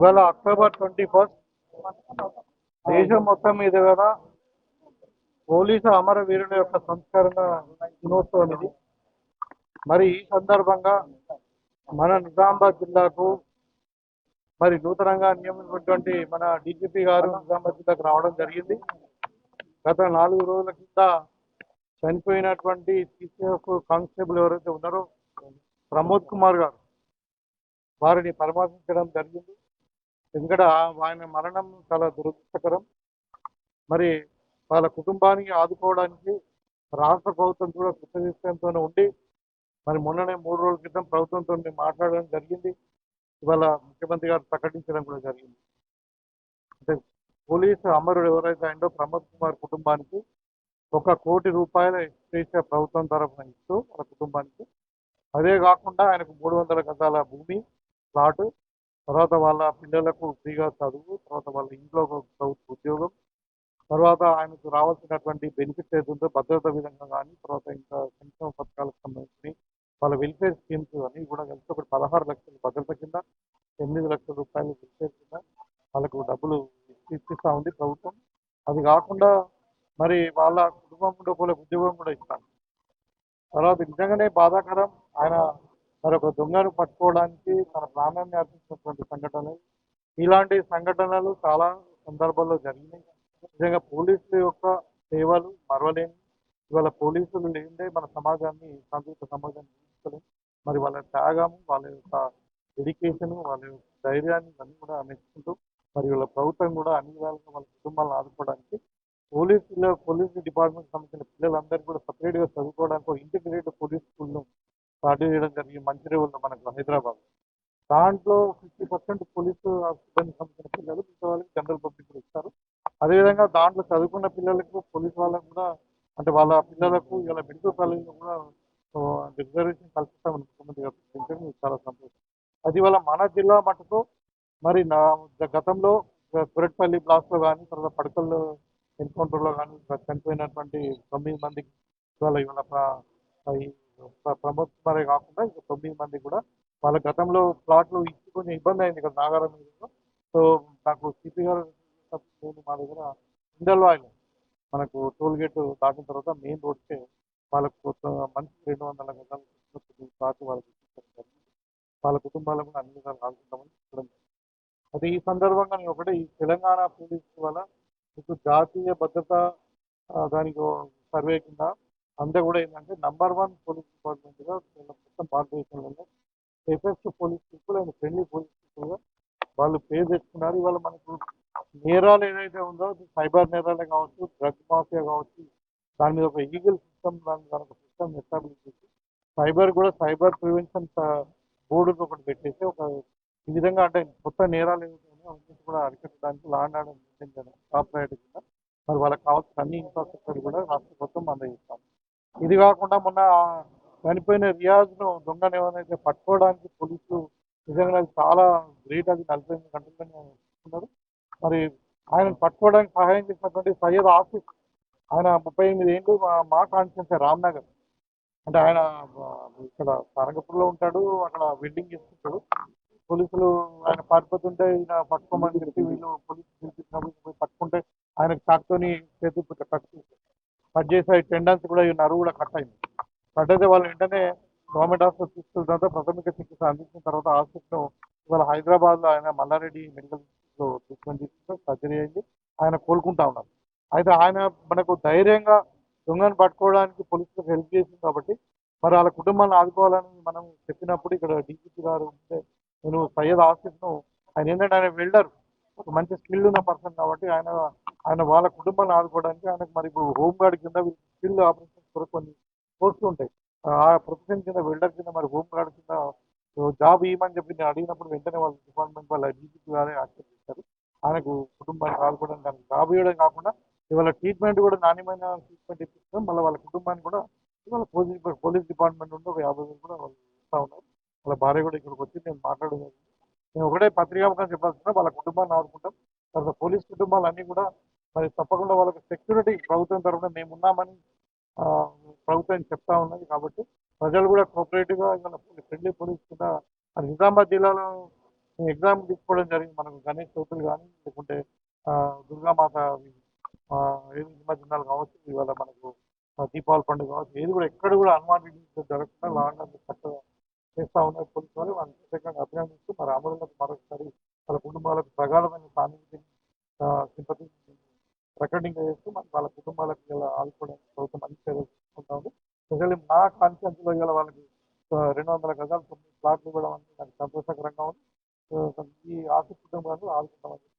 ఇవాళ October twenty first దేశం మొత్తం మీద కూడా పోలీసు అమరవీరుల యొక్క సంస్కరణ దినోత్సవం ఇది. మరి ఈ సందర్భంగా మన నిజామాబాద్ జిల్లాకు మరి నూతనంగా నియమించినటువంటి మన డీజీపీ గారు నిజామాబాద్ జిల్లాకు రావడం జరిగింది. గత నాలుగు రోజుల కింద చనిపోయినటువంటి సిసిఎఫ్ కానిస్టేబుల్ ఎవరైతే ఉన్నారో ప్రమోద్ కుమార్ గారు వారిని పరామర్శించడం జరిగింది. ఎందుకంటే ఆయన మరణం చాలా దురదృష్టకరం. మరి వాళ్ళ కుటుంబానికి ఆదుకోవడానికి రాష్ట్ర ప్రభుత్వం కూడా కృతజ్ఞతతో ఉండి మరి మొన్ననే మూడు రోజుల క్రితం ప్రభుత్వంతో మాట్లాడడం జరిగింది. ఇవాళ ముఖ్యమంత్రి గారు ప్రకటించడం కూడా జరిగింది. అంటే పోలీసు అమరుడు ఎవరైతే అయిందో ప్రమోద్ కుమార్ కుటుంబానికి ఒక కోటి రూపాయల ఎక్స్ప్రెస్ ప్రభుత్వం తరఫున ఇస్తూ వాళ్ళ కుటుంబానికి. అదే కాకుండా ఆయనకు మూడు వందల గజాల భూమి ప్లాటు తర్వాత వాళ్ళ పిల్లలకు ఫ్రీగా చదువు తర్వాత వాళ్ళ ఇంట్లో ప్రభుత్వ ఉద్యోగం. తర్వాత ఆయనకు రావాల్సినటువంటి బెనిఫిట్స్ ఏదైతే భద్రత విధంగా కానీ తర్వాత ఇంకా సంక్షేమ పథకాలకు సంబంధించి వాళ్ళ వెల్ఫేర్ స్కీమ్స్ అన్నీ కూడా కలిసి ఒకటి పదహారు లక్షల భద్రత కింద ఎనిమిది లక్షల రూపాయలు వెల్ఫేర్ కింద వాళ్ళకు డబ్బులు ఇప్పిస్తూ ఉంది ప్రభుత్వం. అది కాకుండా మరి వాళ్ళ కుటుంబం కూడా వాళ్ళకి ఉద్యోగం కూడా ఇస్తాను. తర్వాత నిజంగానే బాధాకరం. ఆయన మరొక దొంగను పట్టుకోవడానికి తన ప్రాణాన్ని అర్పించినటువంటి సంఘటనలు. ఇలాంటి సంఘటనలు చాలా సందర్భాల్లో జరిగినాయి. నిజంగా పోలీసుల యొక్క సేవలు మరవలేని ఇవాళ పోలీసులు లేదే మన సమాజాన్ని శాంతియుత సమాజాన్ని నిర్మించలేము మరి వాళ్ళ త్యాగము వాళ్ళ యొక్క డెడికేషన్ వాళ్ళ యొక్క ధైర్యాన్ని అన్ని కూడా మెచ్చుకుంటూ మరి వాళ్ళ ప్రభుత్వం కూడా అన్ని విధాలుగా వాళ్ళ కుటుంబాలను ఆదుకోవడానికి పోలీసుల పోలీస్ డిపార్ట్మెంట్ సంబంధించిన పిల్లలందరూ కూడా సపరేట్గా చదువుకోవడానికి ఇంటిగ్రేటెడ్ పోలీస్ స్కూల్లో స్టార్ట్ చేయడం జరిగింది. మంచిర్యాలలో మనకు హైదరాబాద్. దాంట్లో ఫిఫ్టీ పర్సెంట్ పోలీసు సిబ్బంది సంబంధించిన పిల్లలు మిగతా వాళ్ళకి జనరల్ పబ్లిక్ కూడా ఇస్తారు. అదేవిధంగా దాంట్లో చదువుకున్న పిల్లలకు పోలీసు వాళ్ళకు కూడా అంటే వాళ్ళ పిల్లలకు ఇలా మెడికల్ కాలేజీలో కూడా రిజర్వేషన్ కల్పిస్తామని ముఖ్యమంత్రి గారు ప్రకటించడం చాలా సంతోషం. అది వాళ్ళ మన జిల్లా మటుకు మరి నా గతంలో కురట్పల్లి బ్లాక్లో కానీ తర్వాత పడకల్లో ఎన్కౌంటర్లో కానీ చనిపోయినటువంటి తొమ్మిది మందికి ఇవాళ ఇవాళ ప్రమోద్ కుమారే కాకుండా ఇంకా తొమ్మిది మంది కూడా వాళ్ళ గతంలో ప్లాట్లు ఇచ్చి కొంచెం ఇబ్బంది అయింది ఇక్కడ నాగారం సో నాకు సిపి గారు నేను మా దగ్గర ఇండల్వాయిల్ మనకు టోల్ గేట్ దాటిన తర్వాత మెయిన్ రోడ్కే వాళ్ళకు కొత్త మనిషికి రెండు వందల గజాలు ప్లాట్లు వాళ్ళకి వాళ్ళ కుటుంబాలకు కూడా అన్ని విధాలు ఆడుకుంటామని చెప్పడం అది ఈ సందర్భంగా నేను ఒకటే ఈ తెలంగాణ పోలీస్ వల్ల మీకు జాతీయ భద్రత దానికి సర్వే కింద అంతా కూడా ఏంటంటే నంబర్ వన్ పోలీస్ డిపార్ట్మెంట్గా మొత్తం భారతదేశంలోనే safest police people and friendly police పీపుల్గా వాళ్ళు పేరు తెచ్చుకున్నారు. ఇవాళ మనకు నేరాలు ఏదైతే ఉందో సైబర్ నేరాలే కావచ్చు డ్రగ్ మాఫియా కావచ్చు దాని మీద ఒక ఈగల్ సిస్టమ్ దాని దాని ఒక సిస్టమ్ ఎస్టాబ్లిష్ చేసి సైబర్ కూడా సైబర్ ప్రివెన్షన్ బోర్డు ఒకటి పెట్టేసి ఒక ఈ విధంగా అంటే కొత్త నేరాలు ఏమిటో అవన్నీ కూడా అరికట్టడానికి లాండ్ ఆర్డర్ మెయింటైన్ చేయడం టాప్ ప్రయారిటీ కింద మరి వాళ్ళకి కావాల్సిన అన్ని ఇన్ఫ్రాస్ట్రక్చర్ కూడా రాష్ట్ర ప్రభుత్వం అందజేస్తాం. ఇది కాకుండా మొన్న చనిపోయిన రియాజ్ను దొంగను ఏమైనా పట్టుకోవడానికి పోలీసులు నిజంగా అది చాలా గ్రేట్ అది నలభై ఎనిమిది గంటలుగానే మరి ఆయన పట్టుకోవడానికి సహాయం చేసినటువంటి సయ్యద్ ఆసిఫ్ ఆయన ముప్పై ఎనిమిది ఏళ్ళు మా మా కాన్స్టిట్యూన్సీ రామ్నగర్ అంటే ఆయన ఇక్కడ ఇక్కడ తరంగపూర్లో ఉంటాడు అక్కడ వెడ్డింగ్ చేసుకుంటాడు. పోలీసులు ఆయన పారిపోతుంటే ఈయన పట్టుకోమని చెప్పి వీళ్ళు పోలీసులు పిలిపించినప్పుడు పట్టుకుంటే ఆయన చాకుతోని చేతి కట్ కట్ చేసి టెండెన్స్ కూడా ఈ నరువు కూడా కట్ అయింది. కట్ అయితే వాళ్ళు వెంటనే గవర్నమెంట్ హాస్పిటల్ తీసుకెళ్ళిన తర్వాత ప్రాథమిక చికిత్స అందించిన తర్వాత హాస్పిటల్ ఇవాళ హైదరాబాద్లో ఆయన మల్లారెడ్డి మెడికల్లో ట్రీట్మెంట్ తీసుకుంటే సర్జరీ అయింది. ఆయన కోలుకుంటా ఉన్నారు. అయితే ఆయన మనకు ధైర్యంగా దొంగను పట్టుకోవడానికి పోలీసులకు హెల్ప్ చేసింది కాబట్టి మరి వాళ్ళ కుటుంబాన్ని ఆదుకోవాలని మనం చెప్పినప్పుడు ఇక్కడ డీజీపీ గారు ఉంటే నేను సయ్యద్ ఆసిఫ్ను ఆయన ఏంటంటే ఆయన వెల్డర్. ఒక మంచి స్కిల్ ఉన్న పర్సన్ కాబట్టి ఆయన ఆయన వాళ్ళ కుటుంబాన్ని ఆదుకోవడానికి ఆయనకు మరి ఇప్పుడు హోమ్ గార్డ్ కింద స్కిల్ ఆపరేషన్స్ కొరకు కొన్ని పోస్టులు ఉంటాయి. ఆ ప్రొఫెషన్ కింద వెల్డర్ కింద మరి హోమ్ గార్డ్ కింద జాబ్ ఇవ్వమని చెప్పి నేను అడిగినప్పుడు వెంటనే వాళ్ళ డిపార్ట్మెంట్ వాళ్ళ డీజీపీ గారే యాక్సెప్ట్ చేశారు. ఆయనకు కుటుంబాన్ని ఆదుకోవడానికి జాబ్ ఇవ్వడం కాకుండా ఇవాళ ట్రీట్మెంట్ కూడా నాణ్యమైన ట్రీట్మెంట్ ఇప్పిస్తాం. మళ్ళీ వాళ్ళ కుటుంబాన్ని కూడా ఇవాళ పోలీస్ పోలీస్ డిపార్ట్మెంట్ నుండి ఒక యాభై వేలు కూడా వాళ్ళు ఇస్తూ ఉన్నారు. వాళ్ళ భార్య కూడా ఇక్కడికి వచ్చి నేను మాట్లాడడం మేము నేను ఒకటే పత్రికాముఖం చెప్పాల్సిన వాళ్ళ కుటుంబాన్ని ఆదుకుంటాం. తర్వాత పోలీస్ కుటుంబాలు అన్నీ కూడా మరి తప్పకుండా వాళ్ళకి సెక్యూరిటీ ప్రభుత్వం తరఫున మేము ఉన్నామని ప్రభుత్వం చెప్తా ఉన్నది కాబట్టి ప్రజలు కూడా కోఆపరేటివ్గా ఇవాళ ఫ్రెండ్లీ పోలీస్ కింద మరి నిజామాబాద్ జిల్లాలో ఎగ్జామ్ తీసుకోవడం జరిగింది. మనకు గణేష్ చౌతులు కానీ లేకుంటే దుర్గామాత ఏది నిమజ్జనాలు కావచ్చు ఇవాళ మనకు దీపావళి పండుగ కావచ్చు ఏది కూడా ఎక్కడ కూడా అనుమానించ జరగకుండా లా చేస్తా ఉన్నారు పోలీసు వాళ్ళు వాళ్ళని ప్రత్యేకంగా అభినందిస్తూ మా అమరులకు మరొకసారి వాళ్ళ కుటుంబాలకు ప్రగాఢమైన సానుభూతిని సింపతి ప్రకటింపజేస్తూ మరి వాళ్ళ కుటుంబాలకు ఇలా ఆదుకోవడానికి ప్రభుత్వం మంచి చర్యలు తీసుకుంటా ఉంది. స్పెషల్లీ మా కాన్స్టిట్యూన్సీలో ఇలా వాళ్ళకి రెండు వందల గజాలు తొమ్మిది ప్లాట్లు ఇవ్వడం అనేది నాకు సంతోషకరంగా ఉంది. ఈ ఆర్థిక కుటుంబాలను ఆదుకుంటామని